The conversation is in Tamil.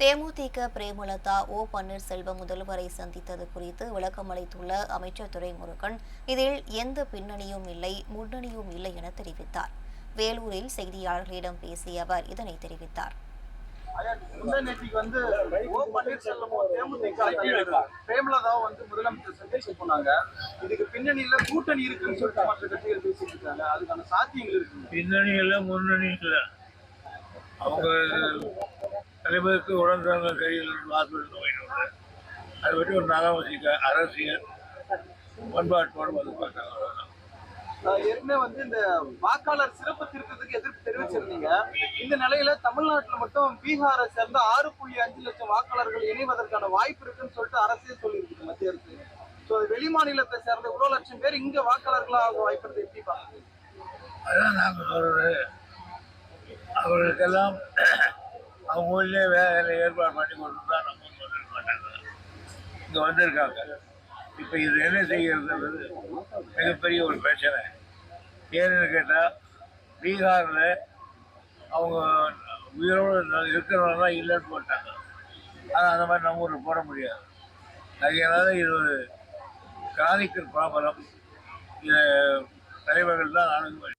தேமுதிக பிரேமலதா ஓ பன்னீர்செல்வம் முதல்வரை சந்தித்தது குறித்து விளக்கமளித்துள்ள அமைச்சர் துரைமுருகன் இதில் எந்த பின்னணியும் இல்லை முன்னணியும் இல்லை என தெரிவித்தார். வேலூரில் செய்தியாளர்களிடம் பேசிய அவர் இதனை தெரிவித்தார். பின்னணியில முன்னணி இல்லை. அவங்க தலைவருக்கு உடன்றாங்க கையில் ஹாஸ்பிட்டல் நோயினோட அதை பற்றி ஒரு நலவசிக்க அரசியல் பண்பாட்டோடு வந்து. அஹ் ஏற்கனவே வந்து இந்த வாக்காளர் சிறப்பு திருத்தத்துக்கு எதிர்ப்பு தெரிவிச்சிருந்தீங்க. இந்த நிலையில தமிழ்நாட்டுல மட்டும் பீகாரை சேர்ந்த ஆறு புள்ளி அஞ்சு லட்சம் வாக்காளர்கள் இணைவதற்கான வாய்ப்பு இருக்குன்னு சொல்லிட்டு அரசே சொல்லியிருக்கு மத்திய அரசு. ஸோ வெளி மாநிலத்தை சேர்ந்த இவ்வளவு லட்சம் பேர் இங்க வாக்காளர்களா ஆக வாய்ப்பு இருக்கு எப்படி பாக்குறீங்க அதான் நாங்கள் சொல்றது. அவர்களுக்கெல்லாம் அவங்க ஊர்லேயே வேலை ஏற்பாடு பண்ணி கொண்டு தான் நம்ம ஊருக்கு மாட்டாங்க. இங்கே வந்திருக்காங்க. இப்போ இது என்ன செய்யறதுன்றது மிகப்பெரிய ஒரு பிரச்சனை. ஏன்னு கேட்டால் பீகாரில் அவங்க உயிரோடு இருக்கிறவங்களாம் இல்லைன்னு போட்டாங்க. ஆனால் அந்த மாதிரி நம்ம ஊரில் போட முடியாது. அதனால இது ஒரு கிரானிக்கல் ப்ராப்ளம் இதை தலைவர்கள் தான் அணுகுவாங்க.